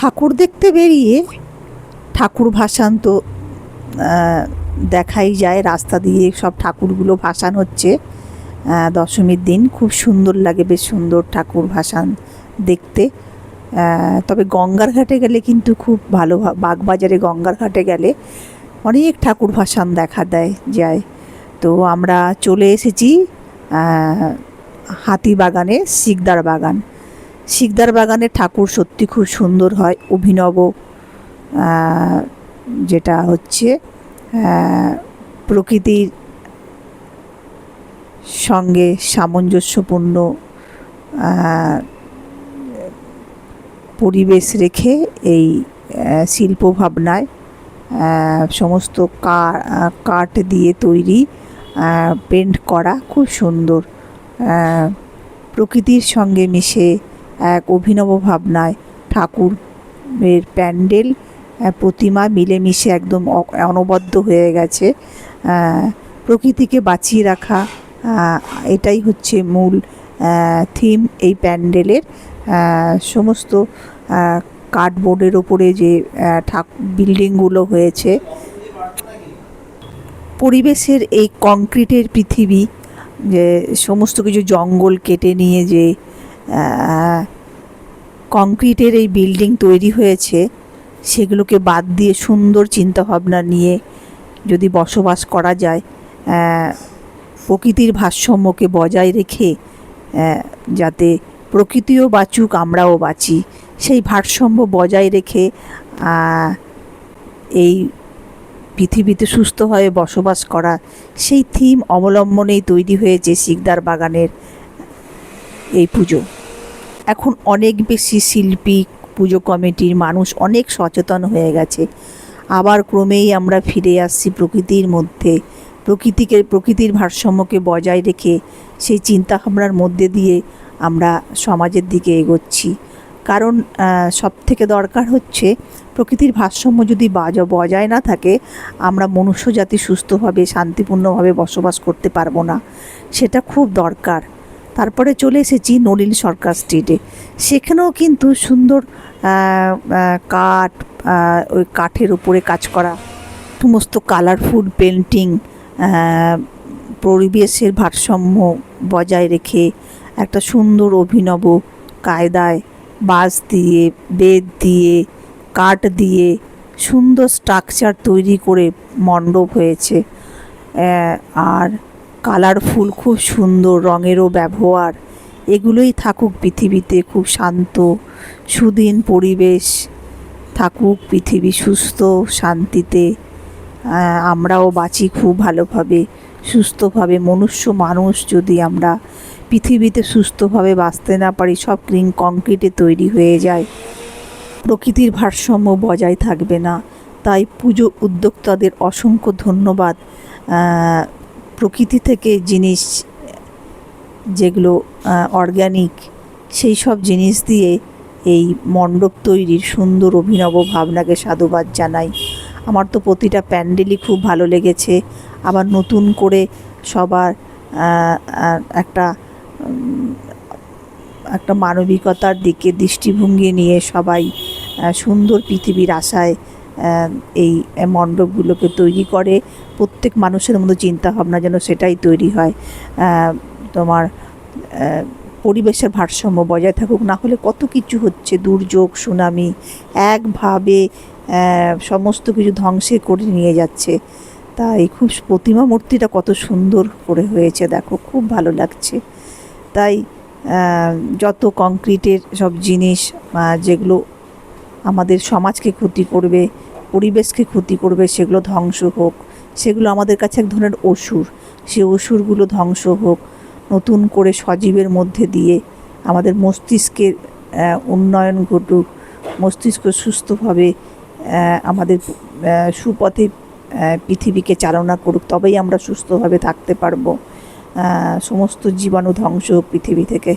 ঠাকুর দেখতে বেরিয়ে ঠাকুর ভাসান তো দেখাই যায় রাস্তা দিয়ে সব ঠাকুরগুলো ভাসান হচ্ছে। দশমীর দিন খুব সুন্দর লাগে বেশ সুন্দর ঠাকুর ভাসান দেখতে। তবে গঙ্গার ঘাটে গেলে কিন্তু খুব ভালো বাগবাজারে গঙ্গার ঘাটে গেলে অনেক ঠাকুর ভাসান দেখা দেয় যায়। তো আমরা চলে এসেছি আহ, হাতিবাগানে শিকদার বাগান। শিকদার বাগানে ঠাকুর সত্যি খুব সুন্দর হয়, অভিনব যেটা হচ্ছে প্রকৃতির সঙ্গে সামঞ্জস্যপূর্ণ পরিবেশ রেখে এই শিল্প ভাবনায় সমস্ত কাঠ দিয়ে তৈরি পেন্ট করা খুব সুন্দর প্রকৃতির সঙ্গে মিশে এক অভিনব ভাবনায় ঠাকুরের প্যান্ডেল প্রতিমা মিলেমিশে একদম অনবদ্য হয়ে গেছে। প্রকৃতিকে বাঁচিয়ে রাখা এটাই হচ্ছে মূল থিম এই প্যান্ডেলের। সমস্ত কার্ডবোর্ডের ওপরে যে ঠাক বিল্ডিংগুলো হয়েছে। পরিবেশের এই কংক্রিটের পৃথিবী, যে সমস্ত কিছু জঙ্গল কেটে নিয়ে যে কংক্রিটের এই বিল্ডিং তৈরি হয়েছে, সেগুলোকে বাদ দিয়ে সুন্দর চিন্তাভাবনা নিয়ে যদি বসবাস করা যায় প্রকৃতির ভারসাম্যকে বজায় রেখে যাতে প্রকৃতিও বাঁচুক, আমরাও বাঁচি, সেই ভারসাম্য বজায় রেখে এই পৃথিবীতে সুস্থভাবে বসবাস করা, সেই থিম অবলম্বনেই তৈরি হয়েছে শিকদার বাগানের এই পুজো। এখন অনেক বেশি শিল্পী, পুজো কমিটির মানুষ অনেক সচেতন হয়ে গেছে। আবার ক্রমেই আমরা ফিরে আসছি প্রকৃতির মধ্যে। প্রকৃতিকে, প্রকৃতির ভারসাম্যকে বজায় রেখে সেই চিন্তাভাবনার মধ্যে দিয়ে আমরা সমাজের দিকে এগোচ্ছি। কারণ সব থেকে দরকার হচ্ছে প্রকৃতির ভারসাম্য যদি বাজ- বজায় না থাকে, আমরা মনুষ্য জাতি সুস্থভাবে, শান্তিপূর্ণভাবে বসবাস করতে পারব না। সেটা খুব দরকার। তারপরে চলে এসেছি নলিন সরকার স্ট্রিটে সেখানেও কিন্তু সুন্দর কাঠ ওই কাঠের উপরে কাজ করা। সমস্ত কালারফুল পেন্টিং পরিবেশের ভারসাম্য বজায় রেখে একটা সুন্দর অভিনব কায়দায় বাঁশ দিয়ে, বেত দিয়ে, কাঠ দিয়ে সুন্দর স্ট্রাকচার তৈরি করে মণ্ডপ হয়েছে। আর কালারফুল খুব সুন্দর, রঙেরও ব্যবহার। এগুলোই থাকুক পৃথিবীতে খুব শান্ত, সুদিন পরিবেশ, থাকুক পৃথিবী সুস্থ, শান্তিতে। আমরাও বাঁচি খুব ভালোভাবে, সুস্থভাবে। মনুষ্য মানুষ যদি আমরা পৃথিবীতে সুস্থভাবে বাঁচতে না পারি, সব ক্রিং কংক্রিটে তৈরি হয়ে যায়। প্রকৃতির ভারসাম্য বজায় থাকবে না। তাই পুজো উদ্যোক্তাদের অসংখ্য ধন্যবাদ। প্রকৃতি থেকে জিনিস, যেগুলো অর্গ্যানিক সেই সব জিনিস দিয়ে এই মণ্ডপ তৈরির সুন্দর অভিনব ভাবনাকে সাধুবাদ জানাই। আমার তো প্রতিটা প্যান্ডেলই খুব ভালো লেগেছে। আবার নতুন করে সবার একটা একটা মানবিকতার দিকে দৃষ্টিভঙ্গি নিয়ে সবাই সুন্দর পৃথিবীর আশায় এই মণ্ডপগুলোকে তৈরি করে প্রত্যেক মানুষের মধ্যে চিন্তাভাবনা যেন সেটাই তৈরি হয়। তোমার পরিবেশের ভারসাম্য বজায় থাকুক, না হলে কত কিছু হচ্ছে, দুর্যোগ, সুনামি, একভাবে সমস্ত কিছু ধ্বংসে করে নিয়ে যাচ্ছে। তাই খুব প্রতিমা মূর্তিটা কত সুন্দর করে হয়েছে, দেখো, খুব ভালো লাগছে। তাই যত কংক্রিটের সব জিনিস যেগুলো আমাদের সমাজকে ক্ষতি করবে পরিবেশকে ক্ষতি করবে, সেগুলো ধ্বংস হোক। সেগুলো আমাদের কাছে এক ধরনের অসুর। সে অসুরগুলো ধ্বংস হোক। নতুন করে সজীবের মধ্যে দিয়ে আমাদের মস্তিষ্কের উন্নয়ন ঘটুক। মস্তিষ্ক সুস্থভাবে আমাদের সুপথে পৃথিবীকে চালনা করুক, তবেই আমরা সুস্থভাবে থাকতে পারব। সমস্ত জীবাণু ধ্বংস হোক পৃথিবী থেকে।